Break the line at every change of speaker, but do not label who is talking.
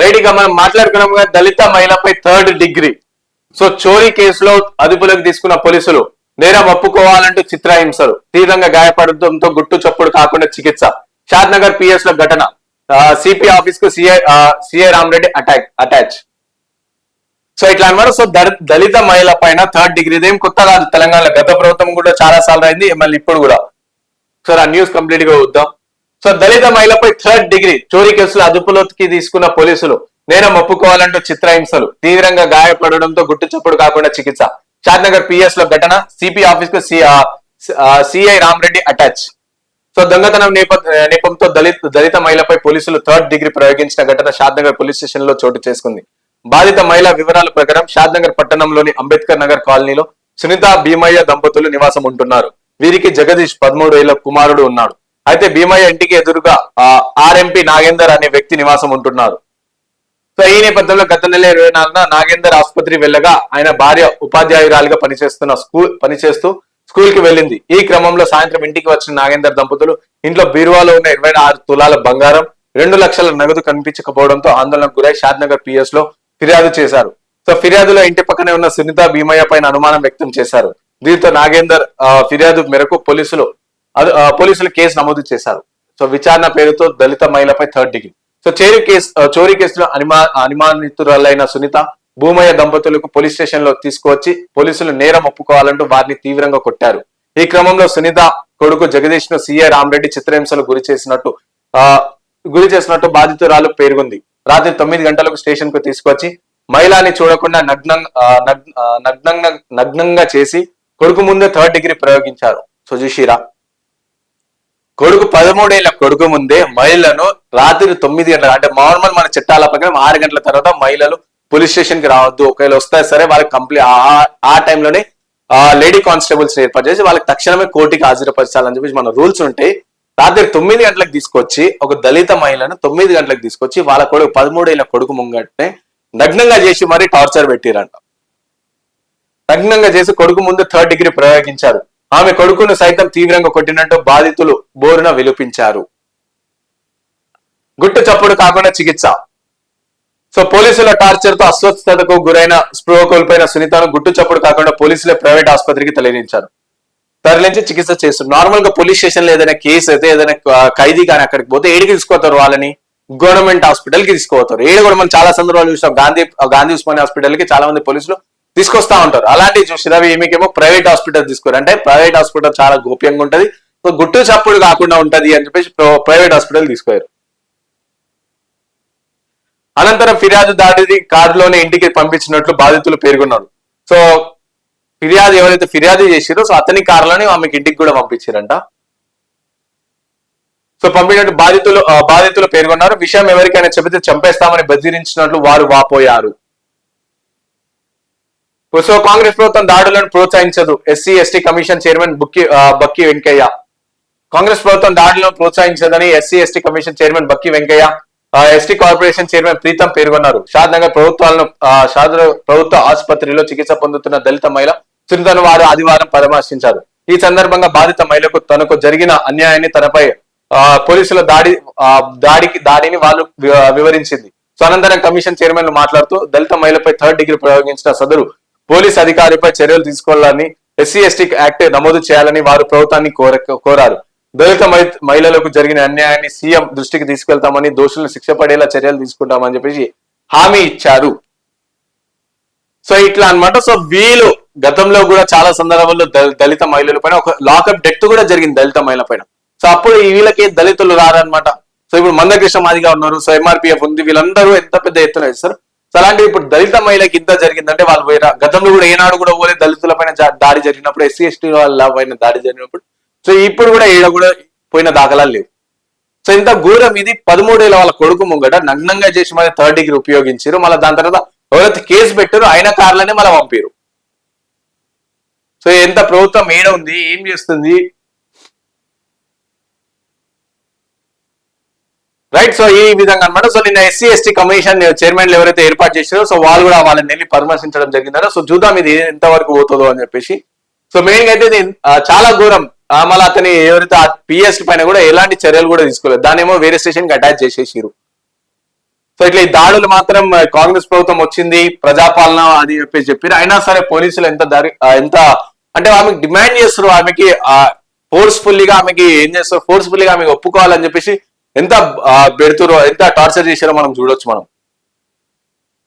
Right ఇక మనం మాట్లాడుకున్నాం కదా దళిత మహిళపై థర్డ్ డిగ్రీ. సో చోరీ కేసులో అదుపులోకి తీసుకున్న పోలీసులు నేరం ఒప్పుకోవాలంటూ చిత్రహింసలు. తీవ్రంగా గాయపడడంతో గుట్టు చప్పుడు కాకుండా చికిత్స. షాద్ నగర్ పిఎస్లో ఘటన సిపి ఆఫీస్కు CI CI Ramareddy attack attach. So ఇట్లా అనమాట సో దళిత మహిళ పైన థర్డ్ డిగ్రీ. ఏం కొత్త కాదు. తెలంగాణలో గత ప్రభుత్వం కూడా చాలా సార్లు అయింది మళ్ళీ ఇప్పుడు కూడా. సో ఆ న్యూస్ కంప్లీట్గా వద్దాం సో దళిత మహిళపై థర్డ్ డిగ్రీ చోరీ కేసులు అదుపులోకి తీసుకున్న పోలీసులు నేరం ఒప్పుకోవాలంటూ చిత్రహింసలు తీవ్రంగా గాయపడడంతో గుట్టు చప్పుడు కాకుండా చికిత్స. షాద్నగర్ పిఎస్లో ఘటన సిపి ఆఫీస్కు సిఐ రామరెడ్డి అటాచ్. సో దొంగతనం నేపంతో దళిత దళిత మహిళపై పోలీసులు థర్డ్ డిగ్రీ ప్రయోగించిన ఘటన షాద్నగర్ పోలీస్ స్టేషన్లో చోటు చేసుకుంది. బాధిత మహిళ వివరాల ప్రకారం షాద్నగర్ పట్టణంలోని అంబేద్కర్ నగర్ కాలనీలో సునీత భీమయ్య దంపతులు నివాసం ఉంటున్నారు. వీరికి జగదీష్ పదమూడు ఏళ్ళ కుమారుడు ఉన్నాడు. అయితే భీమయ్య ఇంటికి ఎదురుగా ఆర్ఎంపీ నాగేందర్ అనే వ్యక్తి నివాసం ఉంటున్నారు. సో ఈ నేపథ్యంలో గత నెల ఇరవై నాలుగున నాగేందర్ ఆసుపత్రి వెళ్ళగా ఆయన భార్య ఉపాధ్యాయురాలుగా పనిచేస్తున్న స్కూల్ పనిచేస్తూ స్కూల్కి వెళ్ళింది. ఈ క్రమంలో సాయంత్రం ఇంటికి వచ్చిన నాగేందర్ దంపతులు ఇంట్లో బీరువాలో ఉన్న ఇరవై ఆరు తులాల బంగారం రెండు లక్షల నగదు కనిపించకపోవడంతో ఆందోళనకు గురై షాద్నగర్ పిఎస్లో ఫిర్యాదు చేశారు. సో ఫిర్యాదులో ఇంటి పక్కనే ఉన్న సునీత భీమయ్య పైన అనుమానం వ్యక్తం చేశారు. దీంతో నాగేందర్ ఫిర్యాదు మేరకు పోలీసులు పోలీసులు కేసు నమోదు చేశారు. సో విచారణ పేరుతో దళిత మహిళపై థర్డ్ డిగ్రీ. సో చేరి కేసు చోరీ కేసులో అనుమా అనుమానితురాలైన సునీత భూమయ్య దంపతులకు పోలీస్ స్టేషన్లో తీసుకువచ్చి పోలీసులు నేరం ఒప్పుకోవాలంటూ వారిని తీవ్రంగా కొట్టారు. ఈ క్రమంలో సునీత కొడుకు జగదీష్ను సీఏ రామరెడ్డి చిత్రహింసలు గురి చేసినట్టు ఆ గురి చేసినట్టు బాధితురాలు పేర్కొంది. రాత్రి తొమ్మిది గంటలకు స్టేషన్కు తీసుకొచ్చి మహిళని చూడకుండా నగ్నం నగ్నంగా నగ్నంగా చేసి కొడుకు ముందే థర్డ్ డిగ్రీ ప్రయోగించారు. సో కొడుకు పదమూడేళ్ళ కొడుకు ముందే మహిళలను రాత్రి తొమ్మిది గంటల అంటే నార్మల్ మన చట్టాల ప్రకారం ఆరు గంటల తర్వాత మహిళలు పోలీస్ స్టేషన్కి రావద్దు. ఒకవేళ వస్తే సరే వాళ్ళకి కంప్లీట్ ఆ టైంలోనే లేడీ కానిస్టేబుల్స్ ఏర్పాటు చేసి వాళ్ళకి తక్షణమే కోర్టుకి హాజరుపరచాలని చెప్పేసి మన రూల్స్ ఉంటాయి. రాత్రి తొమ్మిది గంటలకు తీసుకొచ్చి ఒక దళిత మహిళను తొమ్మిది గంటలకు తీసుకొచ్చి వాళ్ళ కొడుకు పదమూడేళ్ళ కొడుకు ముంగట్నే నగ్నంగా చేసి మరీ టార్చర్ పెట్టిరంట. నగ్నంగా చేసి కొడుకు ముందు థర్డ్ డిగ్రీ ప్రయోగించారు. ఆమె కొడుకును సైతం తీవ్రంగా కొట్టినట్టు బాధితులు బోరున విలుపించారు. గుట్టు చప్పుడు కాకుండా చికిత్స. సో పోలీసుల టార్చర్తో అస్వస్థతకు గురైన స్పృహ కోల్పోయిన సునీతను గుట్టు చప్పుడు కాకుండా పోలీసులే ప్రైవేట్ ఆసుపత్రికి తరలించారు. తరలించి చికిత్స చేస్తారు నార్మల్గా పోలీస్ స్టేషన్లో ఏదైనా కేసు అయితే ఏదైనా ఖైదీ కానీ అక్కడికి పోతే ఏడికి తీసుకోతారు వాళ్ళని? గవర్నమెంట్ హాస్పిటల్కి తీసుకోవతారు ఏడు కూడా మనం చాలా సందర్భాలు చూసాం. గాంధీ గాంధీ ఉస్మానియా హాస్పిటల్కి చాలా మంది పోలీసులు తీసుకొస్తా ఉంటారు. అలాంటివి చూసి అవి ఏమికేమో ప్రైవేట్ హాస్పిటల్ తీసుకోరు. అంటే ప్రైవేట్ హాస్పిటల్ చాలా గోప్యంగా ఉంటది. సో గుట్టు చప్పుడు కాకుండా ఉంటది అని చెప్పేసి ప్రైవేట్ హాస్పిటల్ తీసుకోరు అనంతరం ఫిర్యాదు దాటిది కారులోనే ఇంటికి పంపించినట్లు బాధితులు పేర్కొన్నారు. సో ఫిర్యాదు ఎవరైతే ఫిర్యాదు చేసిరో సో అతని కారులోనే ఆమెకి ఇంటికి కూడా పంపించారంట. సో పంపినట్టు బాధితులు బాధితులు పేర్కొన్నారు. విషయం ఎవరికైనా చెబితే చంపేస్తామని బెదిరించినట్లు వారు వాపోయారు. సో కాంగ్రెస్ ప్రభుత్వం దాడులను ప్రోత్సహించదు. SC ST commission chairman Bukki Bakki Venkaiah. Congress ప్రభుత్వం దాడులను ప్రోత్సహించదని SC ST commission chairman Bakki Venkaiah ST corporation chairman Preetham పేర్కొన్నారు. షాద్ ప్రభుత్వాలను ఆ, ప్రభుత్వ ఆసుపత్రిలో చికిత్స పొందుతున్న దళిత మహిళ సునీతను వారు ఆదివారం పరామర్శించారు. ఈ సందర్భంగా బాధిత మహిళకు తనకు జరిగిన అన్యాయాన్ని తనపై ఆ, పోలీసుల దాడి ఆ, దాడికి దాడిని వాళ్ళు వివరించింది. సో అనంతరం కమిషన్ చైర్మన్ మాట్లాడుతూ దళిత మహిళపై థర్డ్ డిగ్రీ ప్రయోగించిన సదరు పోలీస్ అధికారిపై చర్యలు తీసుకోవాలని ఎస్సీ ఎస్టీ యాక్ట్ నమోదు చేయాలని వారు ప్రభుత్వాన్ని కోర కోరారు. దళిత మహి- మహిళలకు జరిగిన అన్యాయాన్ని సీఎం దృష్టికి తీసుకెళ్తామని దోషులను శిక్ష పడేలా చర్యలు తీసుకుంటామని చెప్పేసి హామీ ఇచ్చారు. సో ఇట్లా అన్నమాట. సో వీళ్ళు గతంలో కూడా చాలా సందర్భాల్లో దళిత మహిళల పైన ఒక లాకప్ డెత్ కూడా జరిగింది దళిత మహిళల పైన. సో అప్పుడు వీళ్ళకి దళితులు రారనమాట సో ఇప్పుడు మందకృష్ణ మాదిగా ఉన్నారు. సో ఎంఆర్పిఎఫ్ ఉంది. వీళ్ళందరూ ఎంత పెద్ద ఎత్తున ఇస్తారు అలాంటి ఇప్పుడు దళిత మహిళకి ఇంత జరిగిందంటే వాళ్ళు పోయిన గతంలో కూడా ఏనాడు కూడా పోలే దళితుల పైన దాడి జరిగినప్పుడు ఎస్సీ ఎస్టీ వాళ్ళ పైన దాడి జరిగినప్పుడు. సో ఇప్పుడు కూడా ఈడ కూడా పోయిన దాఖలాలు లేవు. సో ఇంత ఘోరం ఇది పదమూడేళ్ళ వాళ్ళ కొడుకు ముంగట నగ్నంగా చేసి మళ్ళీ థర్డ్ డిగ్రీ ఉపయోగించారు. మళ్ళీ దాని తర్వాత ఎవరైతే కేసు పెట్టారో ఆయన కార్లనే మళ్ళీ పంపారు. సో ఎంత ప్రభుత్వం ఏడ ఉంది ఏం చేస్తుంది రైట్ సో ఈ విధంగా అనమాట సో నిన్న ఎస్సీ ఎస్టీ కమిషన్ చైర్మన్లు ఎవరైతే ఏర్పాటు చేశారో సో వాళ్ళు కూడా వాళ్ళని వెళ్ళి పరామర్శించడం జరిగిందట. సో చూద్దాం ఇది ఎంతవరకు పోతుందో అని చెప్పేసి. సో మెయిన్గా అయితే ఇది చాలా ఘోరం. ఆ, మళ్ళీ అతని ఎవరైతే ఆ పిఎస్ పైన కూడా ఎలాంటి చర్యలు కూడా తీసుకోలేదు. దానేమో వేరే స్టేషన్కి అటాచ్ చేసేసారు సో ఇట్లా ఈ దాడులు మాత్రం కాంగ్రెస్ ప్రభుత్వం వచ్చింది ప్రజాపాలన అది చెప్పేసి చెప్పారు అయినా సరే పోలీసులు ఎంత దారి ఎంత అంటే ఆమెకి డిమాండ్ చేస్తారు ఆమెకి ఫోర్స్ఫుల్లీగా ఆమెకి ఏం చేస్తారు ఫోర్స్ఫుల్లీగా ఆమెకి ఒప్పుకోవాలని చెప్పేసి ఎంత ఆ, పెడుతురో ఎంత టార్చర్ చేశారో మనం చూడొచ్చు మనం.